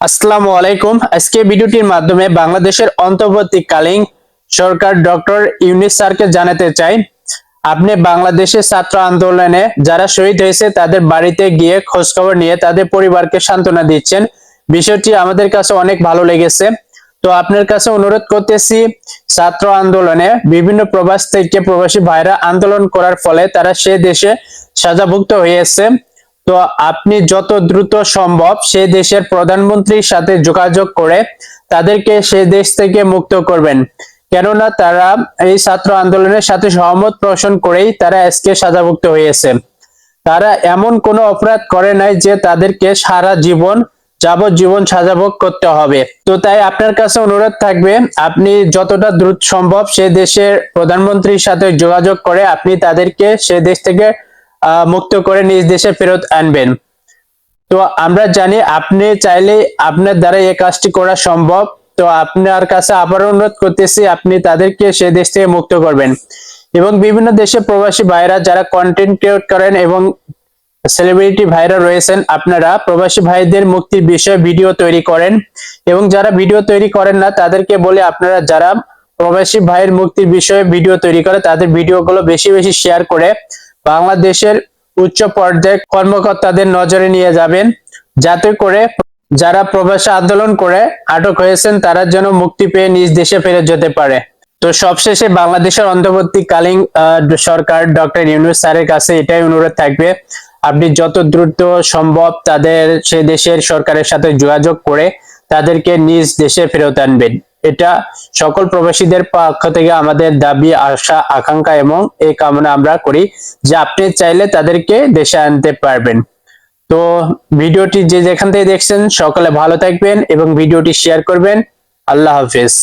আসসালামু আলাইকুম। আজকে ভিডিওটির মাধ্যমে বাংলাদেশের অন্তর্বর্তীকালীন সরকার ডক্টর ইউনিস স্যারকে জানাতে চাই। আপনি বাংলাদেশের ছাত্র আন্দোলনে যারা শহীদ হয়েছে, তাদের বাড়িতে গিয়ে খোঁজখবর নিয়ে তাদের পরিবারকে সান্ত্বনা দিচ্ছেন। বিষয়টি আমাদের কাছে অনেক ভালো লেগেছে। তো আপনার কাছে অনুরোধ করতেছি, ছাত্র আন্দোলনে বিভিন্ন প্রবাস থেকে প্রবাসী ভাইরা আন্দোলন করার ফলে তারা সে দেশে সাজাভুক্ত হয়েছে। তো আপনি যত দ্রুত সম্ভব সে দেশের প্রধানমন্ত্রীর সাথে যোগাযোগ করে তাদেরকে সে দেশ থেকে মুক্ত করবেন। কেননা তারা এই ছাত্র আন্দোলনের সাথে সহমত পোষণ করেই তারা আজকে সাজাভুক্ত হয়েছে। তারা এমন কোনো অপরাধ করে নাই যে তাদেরকে সারা জীবন যাবজ্জীবন সাজাভোগ করতে হবে। তো তাই আপনার কাছে অনুরোধ থাকবে, আপনি যতটা দ্রুত সম্ভব সে দেশের প্রধানমন্ত্রীর সাথে যোগাযোগ করে আপনি তাদেরকে সে দেশ থেকে মুক্ত করে নিজ দেশে ফেরত আনবেন। তো আমরা জানি আপনি চাইলে আপনার দ্বারা এই কাজটি করা সম্ভব। তো আপনার কাছে আবার অনুরোধ করতেছি, আপনি তাদেরকে সে দেশ থেকে মুক্ত করবেন। এবং বিভিন্ন দেশে প্রবাসী ভাইরা যারা কন্টেন্ট ক্রিয়েট করেন এবং সেলিব্রিটি ভাইরা রয়েছেন, আপনারা প্রবাসী ভাইদের মুক্তির বিষয়ে ভিডিও তৈরি করেন। এবং যারা ভিডিও তৈরি করেন না, তাদেরকে বলে আপনারা যারা প্রবাসী ভাইয়ের মুক্তির বিষয়ে ভিডিও তৈরি করে, তাদের ভিডিওগুলো বেশি বেশি শেয়ার করে বাংলাদেশের উচ্চ পর্যায়ে কর্মকর্তাদের নজরে নিয়ে যাবেন, যাতে করে যারা প্রবাসী আন্দোলন করে আটক হয়েছেন, তারা যেন মুক্তি পেয়ে নিজ দেশে ফিরে যেতে পারে। তো সবশেষে বাংলাদেশের অন্তর্বর্তীকালীন সরকার ডক্টর ইউনুস স্যারের কাছে এটাই অনুরোধ থাকবে, আপনি যত দ্রুত সম্ভব তাদের সে দেশের সরকারের সাথে যোগাযোগ করে তাদেরকে নিজ দেশে ফেরত আনবেন। এটা সকল প্রবাসীদের পক্ষ থেকে আমাদের দাবি, আশা, আকাঙ্ক্ষা এবং এই কামনা আমরা করি যে আপনি চাইলে তাদেরকে দেশে আনতে পারবেন। তো ভিডিওটি যে যেখান থেকে দেখছেন, সকলে ভালো থাকবেন এবং ভিডিওটি শেয়ার করবেন। আল্লাহ হাফেজ।